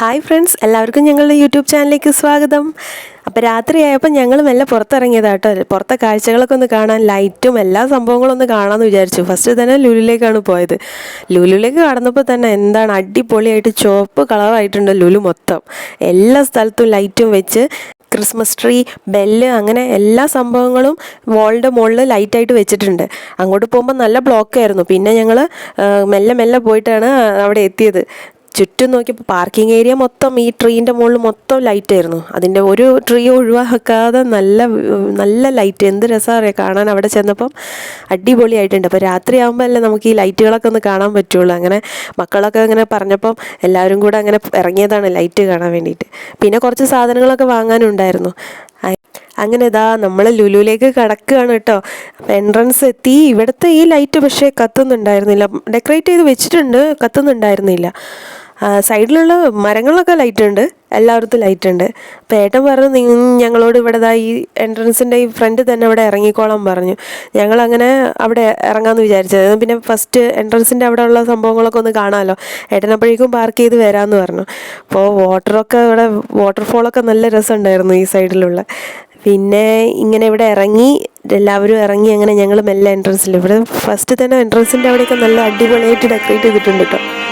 Hi friends എല്ലാവർക്കും ഞങ്ങളുടെ YouTube ചാനലിലേക്ക് സ്വാഗതം. അപ്പോൾ രാത്രിയായപ്പോൾ ഞങ്ങൾ മെല്ലെ പുറത്തിറങ്ങിയതാട്ടോ പുറത്തെ കാഴ്ചകളൊക്കെ ഒന്ന് കാണാൻ ലൈറ്റും എല്ലാ സംഭവങ്ങളും ഒന്ന് കാണാമെന്ന് വിചാരിച്ചു. ഫസ്റ്റ് തന്നെ ലുലുലേക്കാണ് പോയത്. ലുലുലേക്ക് കടന്നപ്പോൾ തന്നെ എന്താണ് അടിപൊളിയായിട്ട് ചുവപ്പ് കളറായിട്ടുണ്ട് ലുലു മൊത്തം. എല്ലാ സ്ഥലത്തും ലൈറ്റും വെച്ച് ക്രിസ്മസ് ട്രീ ബെല്ല് അങ്ങനെ എല്ലാ സംഭവങ്ങളും വാളിന്റെ മുകളിൽ ലൈറ്റായിട്ട് വെച്ചിട്ടുണ്ട്. അങ്ങോട്ട് പോകുമ്പോൾ നല്ല ബ്ലോക്കായിരുന്നു. പിന്നെ ഞങ്ങൾ മെല്ലെ മെല്ലെ പോയിട്ടാണ് അവിടെ എത്തിയത്. ചുറ്റും നോക്കിയപ്പോൾ പാർക്കിംഗ് ഏരിയ മൊത്തം ഈ ട്രീന്റെ മുകളിൽ മൊത്തം ലൈറ്റ് ആയിരുന്നു. അതിന്റെ ഒരു ട്രീ ഒഴിവാക്കാതെ നല്ല നല്ല ലൈറ്റ് എന്ത് രസമാണ് കാണാൻ അവിടെ ചെന്നപ്പം അടിപൊളിയായിട്ടുണ്ട്. അപ്പോൾ രാത്രി ആകുമ്പോൾ അല്ലേ നമുക്ക് ഈ ലൈറ്റുകളൊക്കെ ഒന്ന് കാണാൻ പറ്റുള്ളൂ. അങ്ങനെ മക്കളൊക്കെ അങ്ങനെ പറഞ്ഞപ്പം എല്ലാവരും കൂടെ അങ്ങനെ ഇറങ്ങിയതാണ് ലൈറ്റ് കാണാൻ വേണ്ടിയിട്ട്. പിന്നെ കുറച്ച് സാധനങ്ങളൊക്കെ വാങ്ങാനുണ്ടായിരുന്നു. അങ്ങനെ ഇതാ നമ്മൾ ലുലുവിലേക്ക് കടക്കുകയാണ് കേട്ടോ. എൻട്രൻസ് എത്തി. ഇവിടുത്തെ ഈ ലൈറ്റ് പക്ഷേ കത്തുന്നുണ്ടായിരുന്നില്ല. ഡെക്കറേറ്റ് ചെയ്ത് വെച്ചിട്ടുണ്ട്. കത്തുന്നുണ്ടായിരുന്നില്ല. സൈഡിലുള്ള മരങ്ങളിലൊക്കെ ലൈറ്റ് ഉണ്ട്. എല്ലായിടത്തും ലൈറ്റ് ഉണ്ട്. അപ്പോൾ ഏട്ടൻ പറഞ്ഞു "നിങ്ങ- ഞങ്ങളോട് ഇവിടെ ഈ എൻട്രൻസിന്റെ ഈ ഫ്രണ്ട് തന്നെ അവിടെ ഇറങ്ങിക്കോളാൻ പറഞ്ഞു. ഞങ്ങൾ അങ്ങനെ അവിടെ ഇറങ്ങാമെന്ന് വിചാരിച്ചത്. പിന്നെ ഫസ്റ്റ് എൻട്രൻസിന്റെ അവിടെ ഉള്ള സംഭവങ്ങളൊക്കെ ഒന്ന് കാണാമല്ലോ ഏട്ടനപ്പോഴേക്കും പാർക്ക് ചെയ്ത് വരാമെന്ന് പറഞ്ഞു. അപ്പോൾ വാട്ടറൊക്കെ ഇവിടെ വാട്ടർഫോളൊക്കെ നല്ല രസമുണ്ടായിരുന്നു ഈ സൈഡിലുള്ള പിന്നെ ഇങ്ങനെ ഇവിടെ ഇറങ്ങി എല്ലാവരും ഇറങ്ങി അങ്ങനെ ഞങ്ങൾ മെല്ലെ എൻട്രൻസിൽ ഇവിടെ ഫസ്റ്റ് തന്നെ എൻട്രൻസിന്റെ അവിടെയൊക്കെ നല്ല അടിപൊളിയായിട്ട് ഡെക്കറേറ്റ് ചെയ്തിട്ടുണ്ട് കേട്ടോ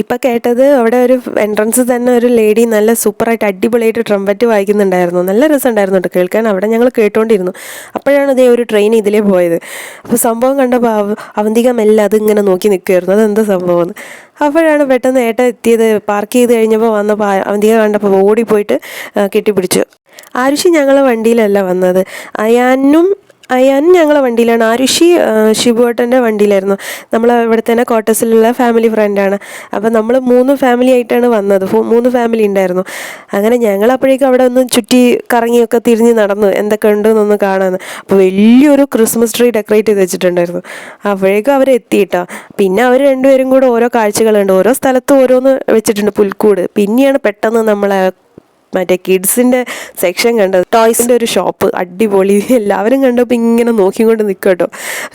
ഇപ്പം കേട്ടത് അവിടെ ഒരു എൻട്രൻസ് തന്നെ ഒരു ലേഡി നല്ല സൂപ്പറായിട്ട് അടിപൊളിയായിട്ട് ട്രംപറ്റ് വായിക്കുന്നുണ്ടായിരുന്നു. നല്ല രസമുണ്ടായിരുന്നു കേട്ടോ കേൾക്കാൻ. അവിടെ ഞങ്ങൾ കേട്ടുകൊണ്ടിരുന്നു അപ്പോഴാണ് ഇതേ ഒരു ട്രെയിൻ ഇതിലേ പോയത്. അപ്പോൾ സംഭവം കണ്ടപ്പോൾ അവ അവന്തിക മെല്ലെ അതിങ്ങനെ നോക്കി നിൽക്കുമായിരുന്നു അതെന്താ സംഭവം? അപ്പോഴാണ് പെട്ടെന്ന് ഏട്ട എത്തിയത്. പാർക്ക് ചെയ്ത് കഴിഞ്ഞപ്പോൾ വന്നപ്പോൾ അവന്തിക കണ്ടപ്പോൾ ഓടിപ്പോയിട്ട് കെട്ടിപ്പിടിച്ചു. ആരുഷി ഞങ്ങളെ വണ്ടിയിലല്ല വന്നത്. അയാനും അയാൻ ഞങ്ങളെ വണ്ടിയിലാണ്. ആരുഷി ആ, ശിബുവേട്ടന്റെ വണ്ടിയിലായിരുന്നു. നമ്മൾ ഇവിടെ തന്നെ ക്വാർട്ടേഴ്സിലുള്ള ഫാമിലി ഫ്രണ്ടാണ് അപ്പോൾ നമ്മൾ മൂന്ന് ഫാമിലി ആയിട്ടാണ് വന്നത്. മൂന്ന് ഫാമിലി ഉണ്ടായിരുന്നു. അങ്ങനെ ഞങ്ങൾ അപ്പോഴേക്കും അവിടെ ഒന്ന് ചുറ്റി കറങ്ങിയൊക്കെ തിരിഞ്ഞ് നടന്നു. എന്തൊക്കെ ഉണ്ടെന്നൊന്ന് കാണാമെന്ന് അപ്പോൾ വലിയൊരു ക്രിസ്മസ് ട്രീ ഡെക്കറേറ്റ് ചെയ്ത് വെച്ചിട്ടുണ്ടായിരുന്നു. അപ്പോഴേക്കും അവർ എത്തിയിട്ടോ പിന്നെ അവർ രണ്ടുപേരും കൂടെ ഓരോ കാഴ്ചകളുണ്ട്. ഓരോ സ്ഥലത്തും ഓരോന്ന് വെച്ചിട്ടുണ്ട് പുൽക്കൂട്. പിന്നെയാണ് പെട്ടെന്ന് നമ്മളെ മറ്റേ കിഡ്സിന്റെ സെക്ഷൻ കണ്ടത്. ടോയ്സിന്റെ ഒരു ഷോപ്പ് അടിപൊളി. എല്ലാവരും കണ്ടപ്പോൾ ഇങ്ങനെ നോക്കിക്കൊണ്ട് നിൽക്കും കേട്ടോ.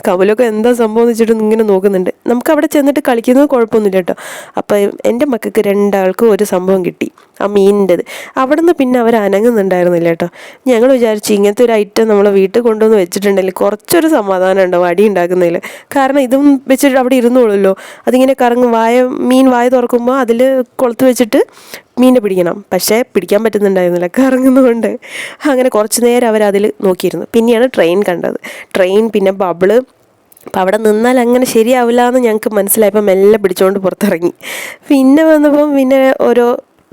കമലൊക്കെ എന്താ സംഭവം വെച്ചിട്ട് ഇങ്ങനെ നോക്കുന്നുണ്ട്. നമുക്ക് അവിടെ ചെന്നിട്ട് കളിക്കുന്നത് കുഴപ്പമൊന്നുമില്ല കേട്ടോ. അപ്പോൾ എന്റെ മക്കൾക്ക് രണ്ടാൾക്കും ഒരു സംഭവം കിട്ടി. ആ മീനിന്റെത്. അവിടെ നിന്ന് പിന്നെ അവർ അനങ്ങുന്നുണ്ടായിരുന്നില്ല കേട്ടോ. ഞങ്ങൾ വിചാരിച്ചു ഇങ്ങനത്തെ ഒരു ഐറ്റം നമ്മൾ വീട്ടിൽ കൊണ്ടുവന്ന് വെച്ചിട്ടുണ്ടെങ്കിൽ കുറച്ചൊരു സമാധാനം ഉണ്ടാവും അടി ഉണ്ടാക്കുന്നതിൽ കാരണം ഇതും വെച്ചിട്ട് അവിടെ ഇരുന്നോളൂല്ലോ. അതിങ്ങനെ കറങ്ങും വായ മീൻ വായ തുറക്കുമ്പോൾ അതിൽ കൊളുത്ത് വെച്ചിട്ട് മീനെ പിടിക്കണം. പക്ഷേ പിടിക്കാൻ പറ്റുന്നുണ്ടായിരുന്നില്ല കറങ്ങുന്നതുകൊണ്ട്. അങ്ങനെ കുറച്ച് നേരം അവർ അതിൽ നോക്കിയിരുന്നു. പിന്നെയാണ് ട്രെയിൻ കണ്ടത്. ട്രെയിൻ പിന്നെ ബബിൾ അപ്പം അവിടെ നിന്നാൽ അങ്ങനെ ശരിയാവില്ല എന്ന് ഞങ്ങൾക്ക് മനസ്സിലായപ്പോൾ മെല്ലെ പിടിച്ചുകൊണ്ട് പുറത്തിറങ്ങി. പിന്നെ വന്നപ്പം പിന്നെ ഓരോ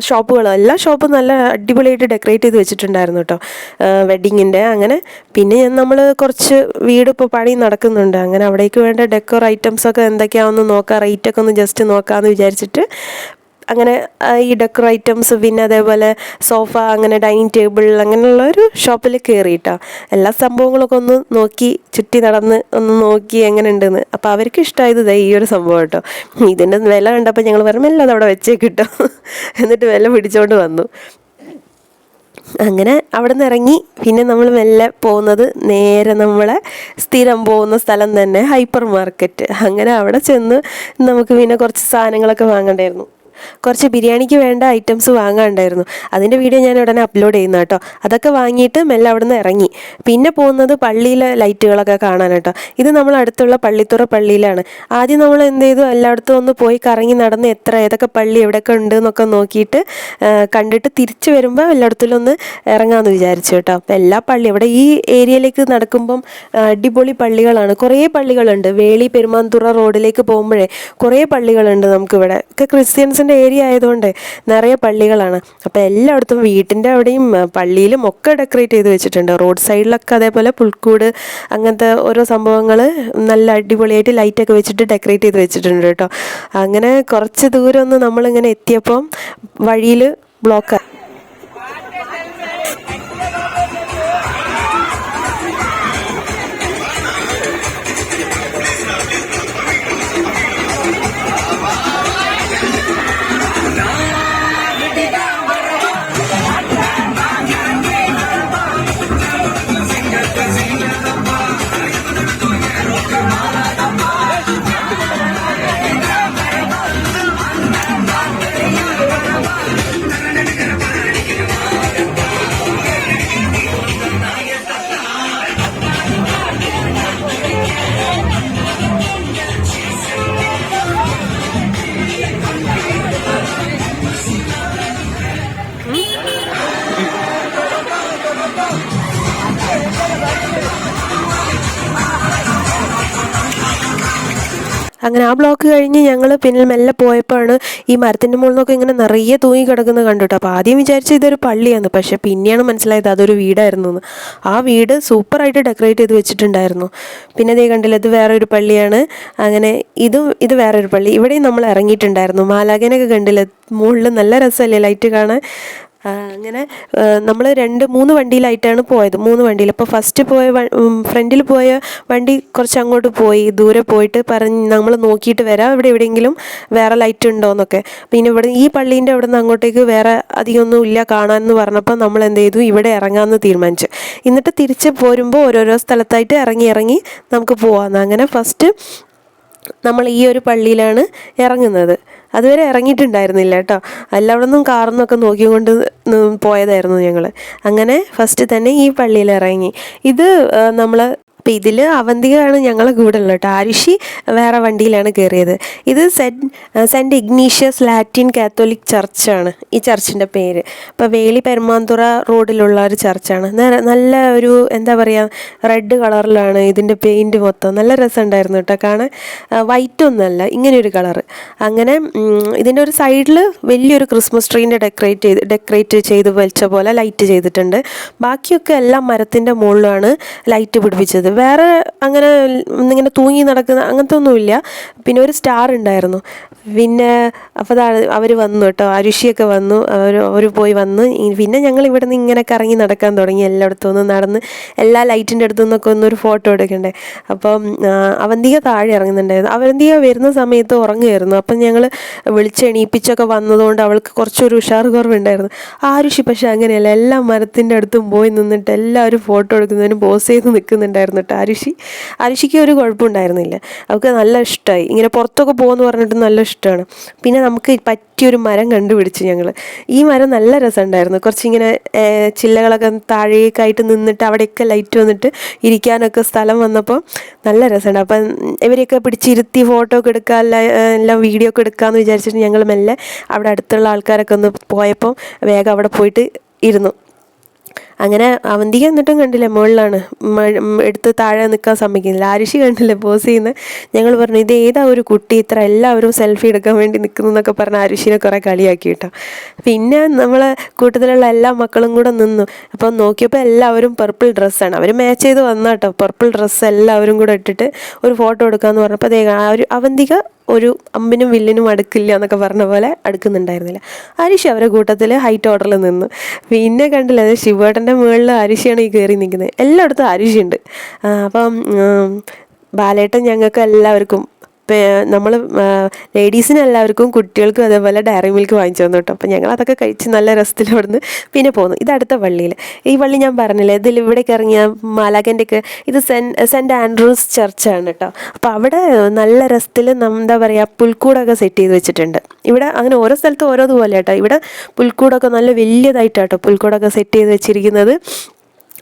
ഷോപ്പുകളും എല്ലാ ഷോപ്പും നല്ല അടിപൊളിയായിട്ട് ഡെക്കറേറ്റ് ചെയ്ത് വെച്ചിട്ടുണ്ടായിരുന്നു കേട്ടോ വെഡ്ഡിങ്ങിന്റെ അങ്ങനെ. പിന്നെ ഞാൻ നമ്മൾ കുറച്ച് വീട് ഇപ്പോൾ പണി നടക്കുന്നുണ്ട്. അങ്ങനെ അവിടേക്ക് വേണ്ട ഡെക്കോർ ഐറ്റംസ് ഒക്കെ എന്തൊക്കെയാണെന്ന് നോക്കാം. റേറ്റൊക്കെ ഒന്ന് ജസ്റ്റ് നോക്കാമെന്ന് വിചാരിച്ചിട്ട് അങ്ങനെ ഈ ഡെക്കർ ഐറ്റംസ് പിന്നെ അതേപോലെ സോഫ അങ്ങനെ ഡൈനിങ് ടേബിൾ അങ്ങനെയുള്ള ഒരു ഷോപ്പിൽ കയറിയിട്ടാ എല്ലാ സംഭവങ്ങളൊക്കെ ഒന്ന് നോക്കി ചുറ്റി നടന്ന് ഒന്ന് നോക്കി എങ്ങനെ ഉണ്ടെന്ന് അപ്പോൾ അവർക്ക് ഇഷ്ടമായത് ഈ ഒരു സംഭവം കേട്ടോ. ഇതിന്റെ വില കണ്ടപ്പോൾ ഞങ്ങൾ പറഞ്ഞു എല്ലാം അവിടെ വെച്ചേ കിട്ടും എന്നിട്ട് വില പിടിച്ചോണ്ട് വന്നു. അങ്ങനെ അവിടെ നിന്ന് ഇറങ്ങി പിന്നെ നമ്മൾ മെല്ലെ പോകുന്നത് നേരെ നമ്മളെ സ്ഥിരം പോകുന്ന സ്ഥലം തന്നെ ഹൈപ്പർ മാർക്കറ്റ് അങ്ങനെ അവിടെ ചെന്ന് നമുക്ക് പിന്നെ കുറച്ച് സാധനങ്ങളൊക്കെ വാങ്ങണ്ടായിരുന്നു. കുറച്ച് ബിരിയാണിക്ക് വേണ്ട ഐറ്റംസ് വാങ്ങാനുണ്ടായിരുന്നു. അതിന്റെ വീഡിയോ ഞാൻ ഉടനെ അപ്ലോഡ് ചെയ്യുന്ന കേട്ടോ. അതൊക്കെ വാങ്ങിയിട്ട് മെല്ലെ അവിടെ നിന്ന് ഇറങ്ങി. പിന്നെ പോകുന്നത് പള്ളിയിലെ ലൈറ്റുകളൊക്കെ കാണാൻ കേട്ടോ. ഇത് നമ്മൾ അടുത്തുള്ള പള്ളിത്തുറ പള്ളിയിലാണ്. ആദ്യം നമ്മൾ എന്ത് ചെയ്തു? എല്ലായിടത്തും ഒന്ന് പോയി കറങ്ങി നടന്ന് എത്ര ഏതൊക്കെ പള്ളി എവിടെയൊക്കെ ഉണ്ട് എന്നൊക്കെ നോക്കിയിട്ട് കണ്ടിട്ട് തിരിച്ചു വരുമ്പോൾ എല്ലായിടത്തും ഒന്ന് ഇറങ്ങാമെന്ന് വിചാരിച്ചു കേട്ടോ. അപ്പോൾ എല്ലാ പള്ളി ഇവിടെ ഈ ഏരിയയിലേക്ക് നടക്കുമ്പം അടിപൊളി പള്ളികളാണ്. കുറേ പള്ളികളുണ്ട്. വേളി പെരുമാന്തുറ റോഡിലേക്ക് പോകുമ്പോഴേ കുറേ പള്ളികളുണ്ട് നമുക്കിവിടെ. ഒക്കെ ക്രിസ്ത്യൻസിന്റെ ഏരിയ ആയതുകൊണ്ട് നിറയെ പള്ളികളാണ്. അപ്പോൾ എല്ലായിടത്തും വീട്ടിന്റെ അവിടെയും പള്ളിയിലും ഒക്കെ ഡെക്കറേറ്റ് ചെയ്ത് വെച്ചിട്ടുണ്ട്. റോഡ് സൈഡിലൊക്കെ അതേപോലെ പുൽക്കൂട് അങ്ങനത്തെ ഓരോ സംഭവങ്ങൾ നല്ല അടിപൊളിയായിട്ട് ലൈറ്റൊക്കെ വെച്ചിട്ട് ഡെക്കറേറ്റ് ചെയ്ത് വെച്ചിട്ടുണ്ട് കേട്ടോ. അങ്ങനെ കുറച്ച് ദൂരം ഒന്ന് നമ്മളിങ്ങനെ എത്തിയപ്പം വഴിയിൽ ബ്ലോക്കായി അങ്ങനെ ആ ബ്ലോക്ക് കഴിഞ്ഞ് ഞങ്ങൾ പിന്നെ മെല്ലെ പോയപ്പോഴാണ് ഈ മരത്തിന്റെ മുകളിൽ നിന്നൊക്കെ ഇങ്ങനെ നിറയെ തൂങ്ങി കിടക്കുന്നത് കണ്ടിട്ടോ. അപ്പോൾ ആദ്യം വിചാരിച്ചു ഇതൊരു പള്ളിയാണ്. പക്ഷേ പിന്നെയാണ് മനസ്സിലായത് അതൊരു വീടായിരുന്നു എന്ന്. ആ വീട് സൂപ്പറായിട്ട് ഡെക്കറേറ്റ് ചെയ്ത് വെച്ചിട്ടുണ്ടായിരുന്നു. പിന്നെ ദേ കണ്ടില്ല ഇത് വേറൊരു പള്ളിയാണ്. അങ്ങനെ ഇതും ഇത് വേറൊരു പള്ളി. ഇവിടെയും നമ്മൾ ഇറങ്ങിയിട്ടുണ്ടായിരുന്നു. മാലാഖനൊക്കെ കണ്ടില്ല മുകളിൽ നല്ല രസമല്ലേ ലൈറ്റ് കാണാൻ? അങ്ങനെ നമ്മൾ രണ്ട് മൂന്ന് വണ്ടിയിലായിട്ടാണ് പോയത്. മൂന്ന് വണ്ടിയിൽ. അപ്പോൾ ഫസ്റ്റ് പോയ ഫ്രണ്ടിൽ പോയ വണ്ടി കുറച്ച് അങ്ങോട്ട് പോയി. ദൂരെ പോയിട്ട് പറഞ്ഞ് നമ്മൾ നോക്കിയിട്ട് വരാം. ഇവിടെ എവിടെയെങ്കിലും വേറെ ലൈറ്റ് ഉണ്ടോ എന്നൊക്കെ. പിന്നെ ഇവിടെ ഈ പള്ളീന്റെ അവിടെ നിന്ന് അങ്ങോട്ടേക്ക് വേറെ അധികമൊന്നും ഇല്ല കാണാമെന്ന് പറഞ്ഞപ്പോൾ നമ്മൾ എന്ത് ചെയ്തു? ഇവിടെ ഇറങ്ങാമെന്ന് തീരുമാനിച്ചു. എന്നിട്ട് തിരിച്ച് പോരുമ്പോൾ ഓരോരോ സ്ഥലത്തായിട്ട് ഇറങ്ങി ഇറങ്ങി നമുക്ക് പോകാമെന്ന് അങ്ങനെ ഫസ്റ്റ് നമ്മൾ ഈ ഒരു പള്ളിയിലാണ് ഇറങ്ങുന്നത്. അതുവരെ ഇറങ്ങിയിട്ടുണ്ടായിരുന്നില്ല കേട്ടോ. എല്ലായിടത്തും കാർന്നൊക്കെ നോക്കിക്കൊണ്ട് പോയതായിരുന്നു ഞങ്ങൾ അങ്ങനെ ഫസ്റ്റ് തന്നെ ഈ പള്ളിയിൽ ഇറങ്ങി. ഇത് നമ്മൾ അപ്പം ഇതിൽ അവന്തികയാണ് ഞങ്ങളെ കൂടെ ഉള്ളത് കേട്ടോ. ആരുഷി വേറെ വണ്ടിയിലാണ് കയറിയത് ഇത് Saint Saint Ignatius Latin Catholic ചർച്ചാണ് ഈ ചർച്ചിന്റെ പേര്. അപ്പോൾ വേളി പെരുമാന്തുറ റോഡിലുള്ള ഒരു ചർച്ചാണ്. നല്ല ഒരു എന്താ പറയുക റെഡ് കളറിലാണ് ഇതിന്റെ പെയിന്റ് മൊത്തം. നല്ല രസമുണ്ടായിരുന്നു കേട്ടോ കാണാൻ. വൈറ്റ് ഒന്നല്ല ഇങ്ങനെ ഒരു അങ്ങനെ ഇതിന്റെ ഒരു സൈഡിൽ വലിയൊരു ക്രിസ്മസ് ട്രീന്റെ ഡെക്കറേറ്റ് ചെയ്ത് ഡെക്കറേറ്റ് ചെയ്ത് വലിച്ച പോലെ ലൈറ്റ് ചെയ്തിട്ടുണ്ട്. ബാക്കിയൊക്കെ എല്ലാം മരത്തിന്റെ മുകളിലാണ് ലൈറ്റ് പിടിപ്പിച്ചത്. വേറെ അങ്ങനെ ഇങ്ങനെ തൂങ്ങി നടക്കുന്ന അങ്ങനത്തെ ഒന്നുമില്ല. പിന്നെ ഒരു സ്റ്റാർ ഉണ്ടായിരുന്നു. പിന്നെ അപ്പോൾ അവർ വന്നു കേട്ടോ. അരുഷിയൊക്കെ വന്നു. അവർ അവർ പോയി വന്ന്. പിന്നെ ഞങ്ങൾ ഇവിടെ നിന്ന് ഇങ്ങനെ കറങ്ങി നടക്കാൻ തുടങ്ങി എല്ലായിടത്തും ഒന്ന് നടന്ന് എല്ലാ ലൈറ്റിന്റെ അടുത്തു നിന്നൊക്കെ ഒന്നൊരു ഫോട്ടോ എടുക്കണ്ടേ. അപ്പം അവന്തിക താഴെ ഇറങ്ങുന്നുണ്ടായിരുന്നു. അവന്തിക വരുന്ന സമയത്ത് ഉറങ്ങുമായിരുന്നു. അപ്പം ഞങ്ങൾ വിളിച്ചെണീപ്പിച്ചൊക്കെ വന്നതുകൊണ്ട് അവൾക്ക് കുറച്ചൊരു ഉഷാർ കുറവുണ്ടായിരുന്നു ആരുഷി പക്ഷേ അങ്ങനെയല്ല. എല്ലാ മരത്തിന്റെ അടുത്തും പോയി നിന്നിട്ട് എല്ലാവരും ഫോട്ടോ എടുക്കുന്നതിന് പോസ് ചെയ്ത് നിൽക്കുന്നുണ്ടായിരുന്നു. കേട്ടോ ആരുഷി ആരുഷിക്ക് ഒരു കുഴപ്പമുണ്ടായിരുന്നില്ല. അവൾക്ക് നല്ല ഇഷ്ടമായി ഇങ്ങനെ പുറത്തൊക്കെ പോകുമെന്ന് പറഞ്ഞിട്ട് നല്ല ഇഷ്ടമാണ്. പിന്നെ നമുക്ക് പറ്റിയൊരു മരം കണ്ടുപിടിച്ച് ഞങ്ങൾ ഈ മരം നല്ല രസമുണ്ടായിരുന്നു. കുറച്ചിങ്ങനെ ചില്ലകളൊക്കെ താഴേക്കായിട്ട് നിന്നിട്ട് അവിടെയൊക്കെ ലൈറ്റ് വന്നിട്ട് ഇരിക്കാനൊക്കെ സ്ഥലം വന്നപ്പോൾ നല്ല രസമുണ്ട്. അപ്പം ഇവരെയൊക്കെ പിടിച്ചിരുത്തി ഫോട്ടോ ഒക്കെ എടുക്കുക എല്ലാം വീഡിയോ ഒക്കെ എടുക്കാമെന്ന് വിചാരിച്ചിട്ട് ഞങ്ങൾ മെല്ലെ അവിടെ അടുത്തുള്ള ആൾക്കാരൊക്കെ ഒന്ന് പോയപ്പോൾ വേഗം അവിടെ പോയിട്ട് ഇരുന്നു. അങ്ങനെ അവന്തിക എന്നിട്ടും കണ്ടില്ല മുകളിലാണ്. എടുത്ത് താഴെ നിൽക്കാൻ സമ്മതിക്കുന്നില്ല. ആരുഷി കണ്ടില്ല പോസ് ചെയ്യുന്ന ഞങ്ങൾ പറഞ്ഞു ഇത് ഏതാ ഒരു കുട്ടി? ഇത്ര എല്ലാവരും സെൽഫി എടുക്കാൻ വേണ്ടി നിൽക്കുന്നു എന്നൊക്കെ പറഞ്ഞ് ആരുഷിനെ കുറേ കളിയാക്കി കേട്ടോ. പിന്നെ നമ്മളെ കൂട്ടത്തിലുള്ള എല്ലാ മക്കളും കൂടെ നിന്നു. അപ്പം നോക്കിയപ്പോൾ എല്ലാവരും പർപ്പിൾ ഡ്രസ്സാണ് അവർ മാച്ച് ചെയ്ത് വന്നാട്ടോ. പർപ്പിൾ ഡ്രസ്സ് എല്ലാവരും കൂടെ ഇട്ടിട്ട് ഒരു ഫോട്ടോ എടുക്കാമെന്ന് പറഞ്ഞപ്പോൾ അതേ അവന്തിക ഒരു അമ്പിനും വില്ലിനും അടുക്കില്ല എന്നൊക്കെ പറഞ്ഞ പോലെ അടുക്കുന്നുണ്ടായിരുന്നില്ല. അരിശി അവരുടെ കൂട്ടത്തിൽ ഹൈറ്റ് ഓർഡറിൽ നിന്നു. പിന്നെ കണ്ടില്ല അത് ശിവേട്ടന്റെ മുകളിൽ അരിശിയാണ് ഈ കയറി നിൽക്കുന്നത്. എല്ലായിടത്തും അരിശിയുണ്ട് ആ, അപ്പം ബാലേട്ടൻ ഞങ്ങൾക്ക് എല്ലാവർക്കും നമ്മൾ ലേഡീസിന് എല്ലാവർക്കും കുട്ടികൾക്കും അതേപോലെ ഡയറി മിൽക്ക് വാങ്ങിച്ചു തന്നു കേട്ടോ. അപ്പം ഞങ്ങൾ അതൊക്കെ കഴിച്ച് നല്ല രസത്തിൽ അവിടുന്ന് പിന്നെ പോന്നു. ഇത് അടുത്ത പള്ളിയിൽ ഈ പള്ളി ഞാൻ പറഞ്ഞില്ലേ ഇതിൽ ഇവിടേക്ക് ഇറങ്ങിയ മാലാഖന്റെ ഒക്കെ ഇത് സെൻ സെന്റ് ആൻഡ്രൂസ് ചർച്ചാണ് കേട്ടോ. അപ്പോൾ അവിടെ നല്ല രസത്തിൽ എന്താ പറയുക പുൽക്കൂടൊക്കെ സെറ്റ് ചെയ്ത് വെച്ചിട്ടുണ്ട്. ഇവിടെ അങ്ങനെ ഓരോ സ്ഥലത്തും ഓരോതുപോലെ കേട്ടോ. ഇവിടെ പുൽക്കൂടൊക്കെ നല്ല വലിയതായിട്ടാട്ടോ പുൽക്കൂടൊക്കെ സെറ്റ് ചെയ്ത് വെച്ചിരിക്കുന്നത്.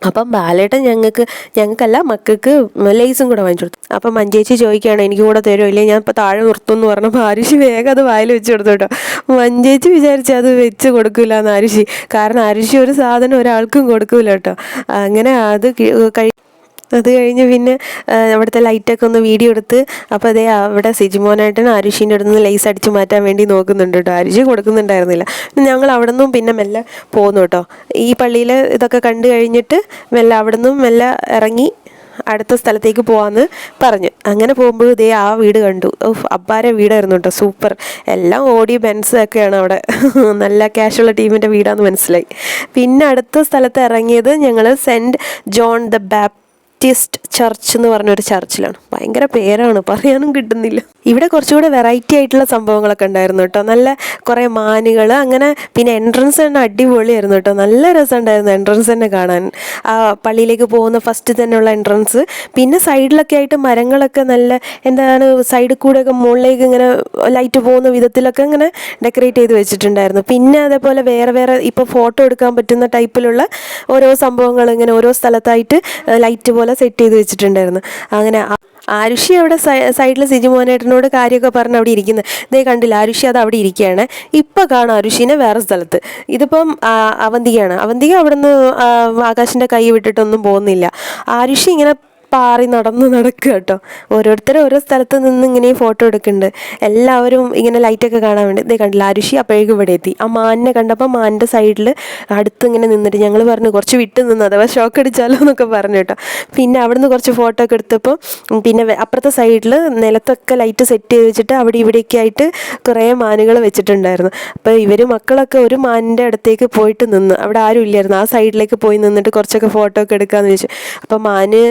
അപ്പം ബാലേട്ടൻ ഞങ്ങൾക്ക് ഞങ്ങൾക്കല്ല മക്കൾക്ക് ലേസും കൂടെ വാങ്ങിച്ചു കൊടുത്തു. അപ്പം മഞ്ചേച്ചി ചോദിക്കുകയാണ് എനിക്ക് കൂടെ തരുമോ? ഇല്ലേ ഞാൻ ഇപ്പോൾ താഴെ നിർത്തും എന്ന് പറഞ്ഞപ്പോൾ ആരുഷി വേഗം അത് വായിൽ വെച്ച് കൊടുത്തു കേട്ടോ. മഞ്ചേച്ചി വിചാരിച്ച് അത് വെച്ച് കൊടുക്കില്ല എന്ന് ആരുഷി. കാരണം ആരുഷി ഒരു സാധനം ഒരാൾക്കും കൊടുക്കില്ല കേട്ടോ. അങ്ങനെ അത് കഴി അത് കഴിഞ്ഞ് പിന്നെ അവിടുത്തെ ലൈറ്റൊക്കെ ഒന്ന് വീഡിയോ എടുത്ത് അപ്പോൾ അതേ അവിടെ സിജിമോനായിട്ടാണ് ആരുഷീന്റെ അടുത്ത് നിന്ന് ലൈസ് അടിച്ച് മാറ്റാൻ വേണ്ടി നോക്കുന്നുണ്ട് കേട്ടോ. ആരുഷി കൊടുക്കുന്നുണ്ടായിരുന്നില്ല. ഞങ്ങൾ അവിടെ നിന്നും പിന്നെ മെല്ലെ പോന്നു കേട്ടോ. ഈ പള്ളിയിൽ ഇതൊക്കെ കണ്ടു കഴിഞ്ഞിട്ട് മെല്ലെ അവിടെ നിന്നും മെല്ലെ ഇറങ്ങി അടുത്ത സ്ഥലത്തേക്ക് പോകാമെന്ന് പറഞ്ഞു. അങ്ങനെ പോകുമ്പോൾ ഇതേ ആ വീട് കണ്ടു. അബ്ബാരെ വീടായിരുന്നു കേട്ടോ. സൂപ്പർ. എല്ലാം ഓടി ബെൻസ് ഒക്കെയാണ് അവിടെ. നല്ല ക്യാഷുള്ള ടീമിന്റെ വീടാന്ന് മനസ്സിലായി. പിന്നെ അടുത്ത സ്ഥലത്ത് ഇറങ്ങിയത് ഞങ്ങൾ Saint John the Baptist church എന്ന് പറഞ്ഞ ഒരു ചർച്ചിലാണ്. ഭയങ്കര പേരാണ് പറയാനും കിട്ടുന്നില്ല. ഇവിടെ കുറച്ചുകൂടെ വെറൈറ്റി ആയിട്ടുള്ള സംഭവങ്ങളൊക്കെ ഉണ്ടായിരുന്നു കേട്ടോ. നല്ല കുറേ മാനുകൾ അങ്ങനെ പിന്നെ എൻട്രൻസ് തന്നെ അടിപൊളിയായിരുന്നു കേട്ടോ. നല്ല രസം ഉണ്ടായിരുന്നു എൻട്രൻസ് തന്നെ കാണാൻ. ആ പള്ളിയിലേക്ക് പോകുന്ന ഫസ്റ്റ് തന്നെയുള്ള എൻട്രൻസ് പിന്നെ സൈഡിലൊക്കെ ആയിട്ട് മരങ്ങളൊക്കെ നല്ല എന്താണ് സൈഡിൽ കൂടെയൊക്കെ മുകളിലേക്ക് ഇങ്ങനെ ലൈറ്റ് പോകുന്ന വിധത്തിലൊക്കെ ഇങ്ങനെ ഡെക്കറേറ്റ് ചെയ്ത് വെച്ചിട്ടുണ്ടായിരുന്നു. പിന്നെ അതേപോലെ വേറെ വേറെ ഇപ്പോൾ ഫോട്ടോ എടുക്കാൻ പറ്റുന്ന ടൈപ്പിലുള്ള ഓരോ സംഭവങ്ങൾ ഇങ്ങനെ ഓരോ സ്ഥലത്തായിട്ട് ലൈറ്റ് പോലെ സെറ്റ് ചെയ്ത് വെച്ചിട്ടുണ്ടായിരുന്നു. അങ്ങനെ ആരുഷി അവിടെ സൈഡിൽ സിജു മോനേട്ടനോട് കാര്യമൊക്കെ പറഞ്ഞ് അവിടെ ഇരിക്കുന്നത് ഇതേ കണ്ടില്ല ആരുഷി അത് അവിടെ ഇരിക്കുകയാണ്. ഇപ്പം കാണാം ആരുഷിനെ വേറെ സ്ഥലത്ത്. ഇതിപ്പം അവന്തികയാണ്. അവന്തിക അവിടുന്ന് ആകാശിന്റെ കൈ വിട്ടിട്ടൊന്നും പോകുന്നില്ല. ആരുഷി ഇങ്ങനെ പാറി നടന്ന് നടക്കുക കേട്ടോ. ഓരോരുത്തരും ഓരോ സ്ഥലത്ത് നിന്ന് ഇങ്ങനെ ഫോട്ടോ എടുക്കുന്നുണ്ട്. എല്ലാവരും ഇങ്ങനെ ലൈറ്റൊക്കെ കാണാൻ വേണ്ടി. ഇതേ കണ്ടില്ല അരുഷി അപ്പോഴേക്കും ഇവിടെ എത്തി. ആ മാനിനെ കണ്ടപ്പോൾ മാനിന്റെ സൈഡിൽ അടുത്ത് ഇങ്ങനെ നിന്നിട്ട് ഞങ്ങൾ പറഞ്ഞു കുറച്ച് വിട്ട് നിന്ന് അഥവാ ഷോക്ക് അടിച്ചാലോ എന്നൊക്കെ പറഞ്ഞു കേട്ടോ. പിന്നെ അവിടുന്ന് കുറച്ച് ഫോട്ടോ ഒക്കെ എടുത്തപ്പോൾ പിന്നെ അപ്പുറത്തെ സൈഡിൽ നിലത്തൊക്കെ ലൈറ്റ് സെറ്റ് ചെയ്ത് വെച്ചിട്ട് അവിടെ ഇവിടെയൊക്കെ ആയിട്ട് കുറേ മാനുകൾ വെച്ചിട്ടുണ്ടായിരുന്നു. അപ്പോൾ ഇവർ മക്കളൊക്കെ ഒരു മാനിന്റെ അടുത്തേക്ക് പോയിട്ട് നിന്ന്. അവിടെ ആരും ഇല്ലായിരുന്നു. ആ സൈഡിലേക്ക് പോയി നിന്നിട്ട് കുറച്ചൊക്കെ ഫോട്ടോ ഒക്കെ എടുക്കാമെന്ന് ചോദിച്ചു അപ്പോൾ മാന്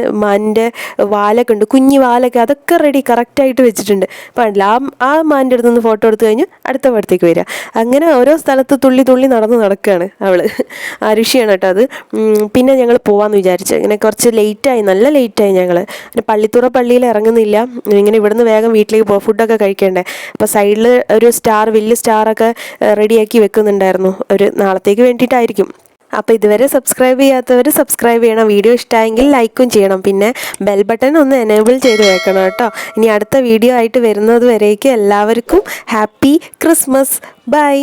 മാനിന്റെ വാലൊക്കെ ഉണ്ട് കുഞ്ഞു വാലൊക്കെ അതൊക്കെ റെഡി കറക്റ്റായിട്ട് വെച്ചിട്ടുണ്ട്. അപ്പം ആ ആ മാന്റെ അടുത്ത് നിന്ന് ഫോട്ടോ എടുത്തു കഴിഞ്ഞ് അടുത്ത പടത്തേക്ക് വരിക. അങ്ങനെ ഓരോ സ്ഥലത്ത് തുള്ളി തുള്ളി നടന്ന് നടക്കുകയാണ് അവൾ അരുഷിയാണ് കേട്ടോ അത്. പിന്നെ ഞങ്ങൾ പോവാമെന്ന് വിചാരിച്ചു. ഇങ്ങനെ കുറച്ച് ലേറ്റായി നല്ല ലേറ്റായി ഞങ്ങൾ പള്ളിത്തുറ പള്ളിയിൽ ഇറങ്ങുന്നില്ല. ഇങ്ങനെ ഇവിടുന്ന് വേഗം വീട്ടിലേക്ക് പോകാം ഫുഡൊക്കെ കഴിക്കണ്ടേ. അപ്പോൾ സൈഡിൽ ഒരു സ്റ്റാർ വലിയ സ്റ്റാറൊക്കെ റെഡിയാക്കി വെക്കുന്നുണ്ടായിരുന്നു. ഒരു നാളത്തേക്ക് വേണ്ടിയിട്ടായിരിക്കും. അപ്പോൾ ഇതുവരെ സബ്സ്ക്രൈബ് ചെയ്യാത്തവർ സബ്സ്ക്രൈബ് ചെയ്യണം. വീഡിയോ ഇഷ്ടമായെങ്കിൽ ലൈക്കും ചെയ്യണം. പിന്നെ ബെൽ ബട്ടൺ ഒന്ന് എനേബിൾ ചെയ്ത് വെക്കണം കേട്ടോ. ഇനി അടുത്ത വീഡിയോ ആയിട്ട് വരുന്നത് വരേക്കും എല്ലാവർക്കും ഹാപ്പി ക്രിസ്മസ് ബൈ